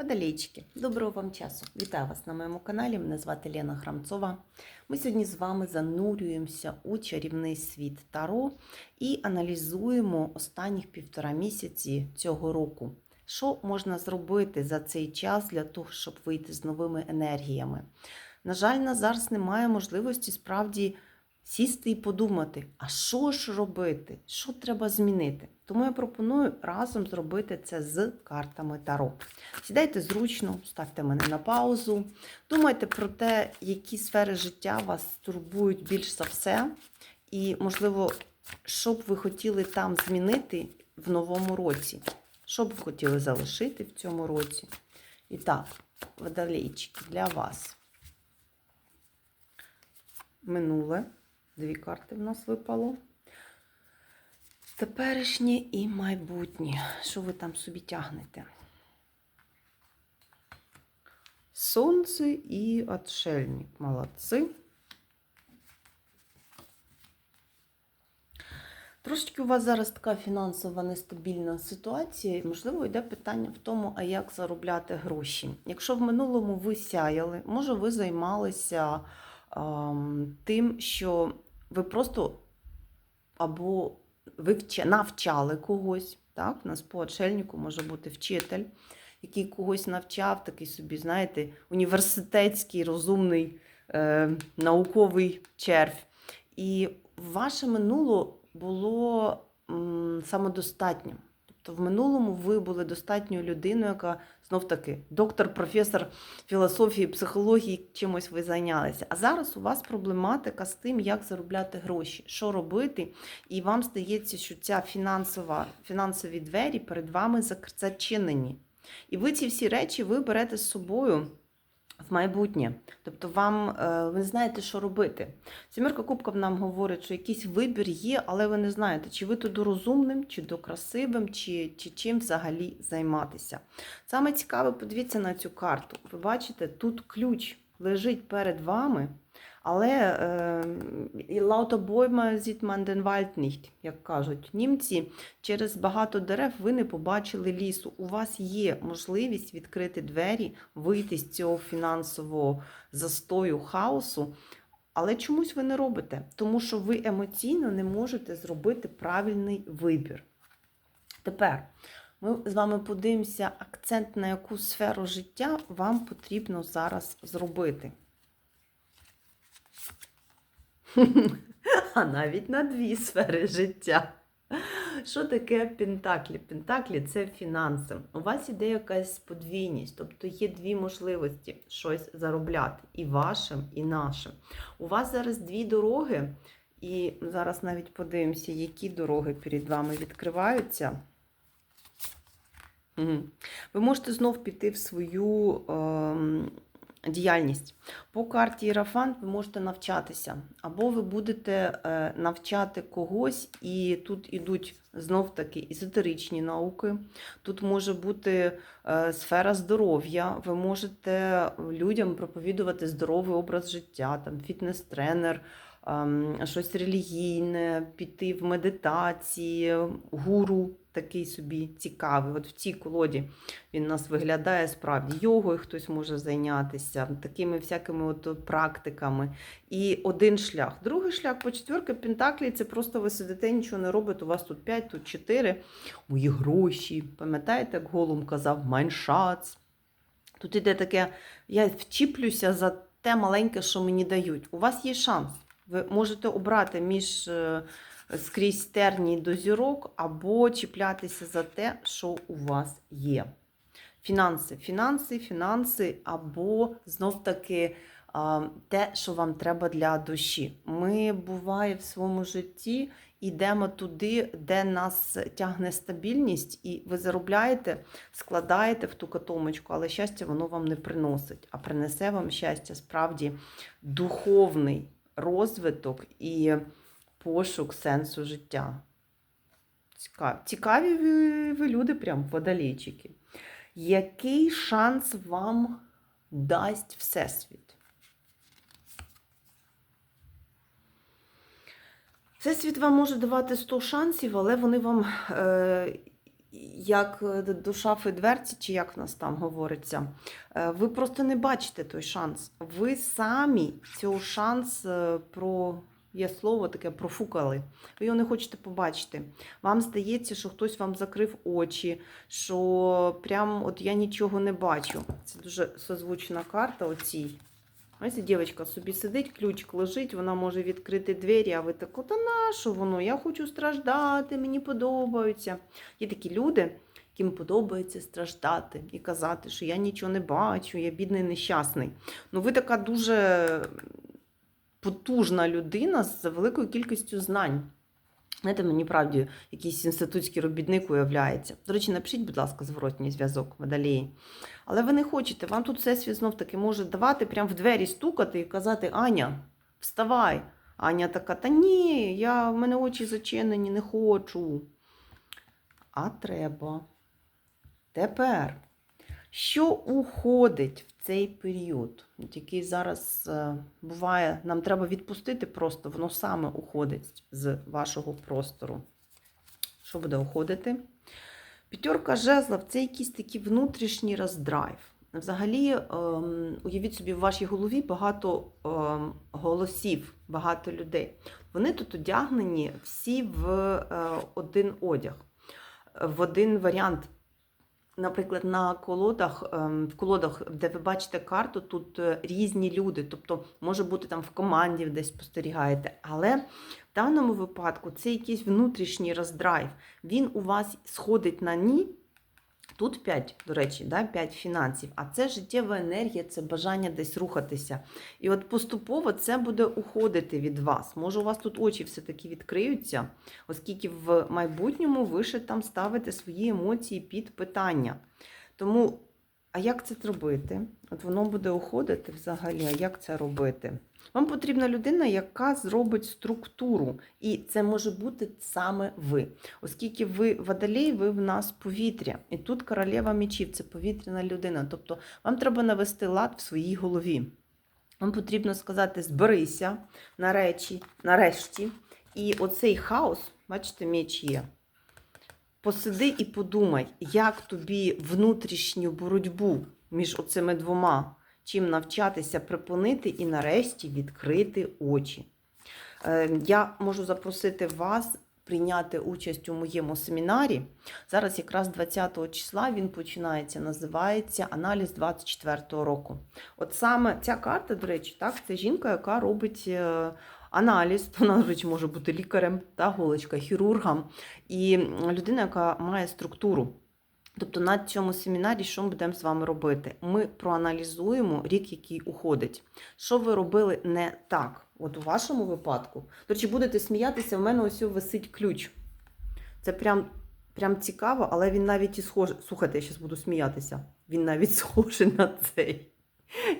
Водолейчики, доброго вам часу! Вітаю вас на моєму каналі. Мене звати Лена Храмцова. Ми сьогодні з вами занурюємося у чарівний світ Таро і аналізуємо останніх півтора місяці цього року. Що можна зробити за цей час для того, щоб вийти з новими енергіями? На жаль, на зараз немає можливості справді сісти і подумати, а що ж робити, що треба змінити. Тому я пропоную разом зробити це з картами Таро. Сідайте зручно, ставте мене на паузу. Думайте про те, які сфери життя вас турбують більш за все, і, можливо, що б ви хотіли там змінити в новому році. Що б ви хотіли залишити в цьому році? І так, водолейчики для вас. Минуле. Дві карти в нас випало. Теперішнє і майбутнє. Що ви там собі тягнете? Сонце і отшельник. Молодці. Трошечки у вас зараз така фінансова нестабільна ситуація. і, Можливо, йде питання в тому, а як заробляти гроші. Якщо в минулому ви сяяли, може ви займалися ем, тим, що ви просто або ви вча- навчали когось. Так? У нас по отшельнику може бути вчитель, який когось навчав, такий собі, знаєте, університетський, розумний, е, науковий червь. І ваше минуло було м, самодостатнім. Тобто в минулому ви були достатньою людиною, яка знов таки доктор, професор філософії, психології, чимось ви зайнялися. А зараз у вас проблематика з тим, як заробляти гроші, що робити, і вам здається, що ця фінансова, фінансові двері перед вами зачинені. І ви ці всі речі ви берете з собою в майбутнє. Тобто вам е, ви знаєте, що робити. Сімерка Кубків нам говорить, що якийсь вибір є, але ви не знаєте, чи ви туди розумним, чи до красивим, чи, чи чим взагалі займатися. Саме цікаве, подивіться на цю карту. Ви бачите, тут ключ лежить перед вами, але е, зіт манденвальд nicht, як кажуть німці, через багато дерев ви не побачили лісу. У вас є можливість відкрити двері, вийти з цього фінансового застою, хаосу. Але чомусь ви не робите, тому що ви емоційно не можете зробити правильний вибір. Тепер ми з вами подивимося акцент, на яку сферу життя вам потрібно зараз зробити. А навіть на дві сфери життя. Що таке Пентаклі? Пентаклі це фінанси. У вас іде якась подвійність, тобто є дві можливості щось заробляти і вашим, і нашим. У вас зараз дві дороги, і зараз навіть подивимося, які дороги перед вами відкриваються. Ви можете знов піти в свою ем, діяльність. По карті Єрафант ви можете навчатися, або ви будете е, навчати когось, і тут ідуть знов таки езотеричні науки. Тут може бути е, сфера здоров'я. Ви можете людям проповідувати здоровий образ життя, там фітнес-тренер. ем, Щось релігійне, піти в медитації, гуру такий собі цікавий. От в цій колоді він у нас виглядає справді йогою, хтось може зайнятися, такими всякими от практиками. І один шлях. Другий шлях по четвірки Пентаклі це просто ви сидите, нічого не робите. У вас тут 5, тут 4. Мої гроші. Пам'ятаєте, як Голум казав, майншац. Тут іде таке, я вчіплюся за те маленьке, що мені дають. У вас є шанс. Ви можете обрати між е, скрізь терній до зірок або чіплятися за те, що у вас є. Фінанси, фінанси, фінанси, або знов-таки те, що вам треба для душі. Ми буває в своєму житті йдемо туди, де нас тягне стабільність, і ви заробляєте, складаєте в ту катомочку, але щастя воно вам не приносить, а принесе вам щастя справді духовний розвиток і пошук сенсу життя. Цікаві, ви, ви люди, прям водолійчики. Який шанс вам дасть Всесвіт? Всесвіт вам може давати 100 шансів, але вони вам е, як до шафи дверці, чи як в нас там говориться, е, ви просто не бачите той шанс. Ви самі цього шанс е, про. Є слово таке профукали. Ви його не хочете побачити. Вам здається, що хтось вам закрив очі, що прям от я нічого не бачу. Це дуже созвучна карта оцій. Ось дівчинка собі сидить, ключик лежить, вона може відкрити двері, а ви так, от на що воно? Я хочу страждати, мені подобаються. Є такі люди, яким подобається страждати і казати, що я нічого не бачу, я бідний нещасний. Ну, ви така дуже потужна людина з великою кількістю знань. Знаєте, мені правді якийсь інститутський робітник уявляється. До речі, напишіть, будь ласка, зворотній зв'язок водолії. Але ви не хочете, вам тут всесвіт знов таки може давати, прям в двері стукати і казати: Аня, вставай. Аня така, та ні, я, в мене очі зачинені, не хочу. А треба. Тепер, що уходить в цей період, який зараз е, буває, нам треба відпустити просто, воно саме уходить з вашого простору. Що буде уходити? П'ятерка жезлов це якийсь такий внутрішній роздрайв. Взагалі, ем, уявіть собі, в вашій голові багато ем, голосів, багато людей. Вони тут одягнені всі в е, один одяг, в один варіант. Наприклад, на колодах, ем, в колодах, де ви бачите карту, тут е, різні люди. Тобто, може бути там в команді десь спостерігаєте. Але в даному випадку це якийсь внутрішній роздрайв. Він у вас сходить на ні. Тут 5, до речі, да, 5 фінансів, а це життєва енергія, це бажання десь рухатися. І от поступово це буде уходити від вас. Може, у вас тут очі все-таки відкриються, оскільки в майбутньому ви ще там ставите свої емоції під питання. Тому, а як це робити? От воно буде уходити взагалі, а як це робити? Вам потрібна людина, яка зробить структуру, і це може бути саме ви. Оскільки ви водолей, ви в нас повітря. І тут королева мечів це повітряна людина. Тобто вам треба навести лад в своїй голові. Вам потрібно сказати: зберися на речі, нарешті. І оцей хаос, бачите, меч є. Посиди і подумай, як тобі внутрішню боротьбу між оцими двома, чим навчатися припинити і нарешті відкрити очі. Е, Я можу запросити вас прийняти участь у моєму семінарі. Зараз якраз 20 числа він починається, називається Аналіз 24 року. От саме ця карта, до речі, так, це жінка, яка робить е, аналіз. Вона, до речі, може бути лікарем, та голочка, хірургом, і людина, яка має структуру. Тобто на цьому семінарі, що ми будемо з вами робити? Ми проаналізуємо рік, який уходить. Що ви робили не так? От у вашому випадку. До речі, будете сміятися, в мене ось висить ключ. Це прям, прям цікаво, але він навіть і схожий. Слухайте, я зараз буду сміятися. Він навіть схожий на цей.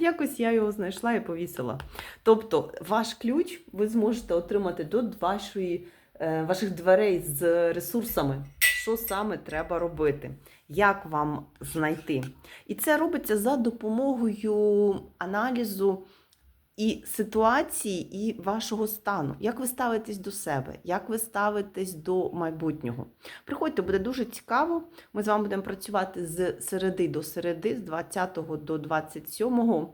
Якось я його знайшла і повісила. Тобто, ваш ключ ви зможете отримати до вашої, е, ваших дверей з ресурсами. Що саме треба робити? Як вам знайти? І це робиться за допомогою аналізу і ситуації, і вашого стану. Як ви ставитесь до себе, як ви ставитесь до майбутнього? Приходьте, буде дуже цікаво. Ми з вами будемо працювати з середи до середи, з 20 до 27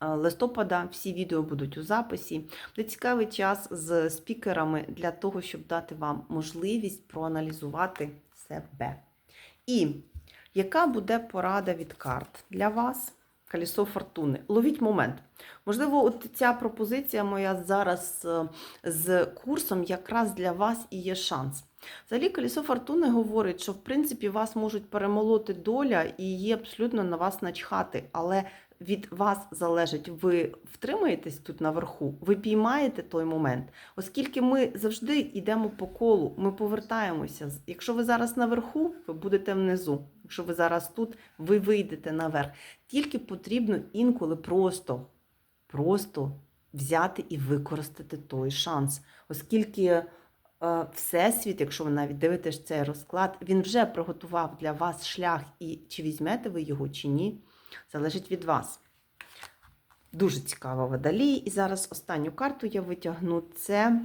листопада. Всі відео будуть у записі. Буде цікавий час з спікерами для того, щоб дати вам можливість проаналізувати себе. І яка буде порада від карт для вас? Колесо фортуни. Ловіть момент. Можливо, от ця пропозиція моя зараз е, з курсом якраз для вас і є шанс. Взагалі, колесо фортуни говорить, що в принципі вас можуть перемолоти доля і є абсолютно на вас начхати, але від вас залежить, ви втримаєтесь тут наверху, ви піймаєте той момент, оскільки ми завжди йдемо по колу, ми повертаємося. Якщо ви зараз наверху, ви будете внизу. Якщо ви зараз тут, ви вийдете наверх. Тільки потрібно інколи просто, просто взяти і використати той шанс, оскільки. е, Всесвіт, якщо ви навіть дивитесь цей розклад, він вже приготував для вас шлях, і чи візьмете ви його, чи ні, залежить від вас. Дуже цікава водолій. І зараз останню карту я витягну. Це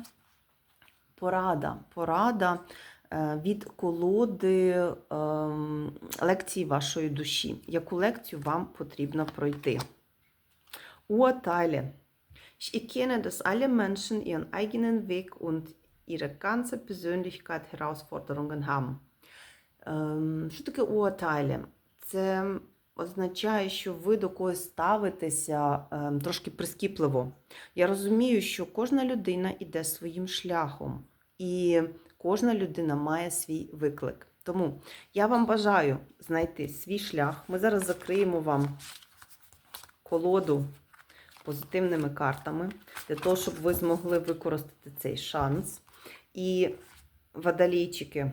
порада. Порада е, від колоди ем, лекції вашої душі. Яку лекцію вам потрібно пройти? Urteile. Ich erkenne, dass alle Menschen ihren eigenen Weg und ihre ganze Persönlichkeit Herausforderungen haben. Ем, Що таке Urteile? Це означає, що ви до когось ставитеся ем, трошки прискіпливо. Я розумію, що кожна людина йде своїм шляхом, і кожна людина має свій виклик. Тому я вам бажаю знайти свій шлях. Ми зараз закриємо вам колоду позитивними картами для того, щоб ви змогли використати цей шанс. І водолійчики,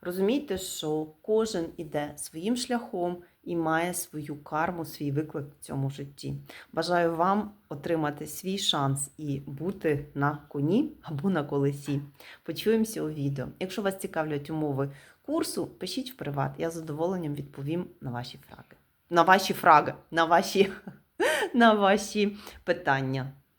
розумійте, що кожен іде своїм шляхом і має свою карму, свій виклик в цьому житті. Бажаю вам отримати свій шанс і бути на коні або на колесі. Почуємося у відео. Якщо вас цікавлять умови курсу, пишіть в приват. Я з задоволенням відповім на ваші фраги. На ваші фраги, на ваші, на ваші питання.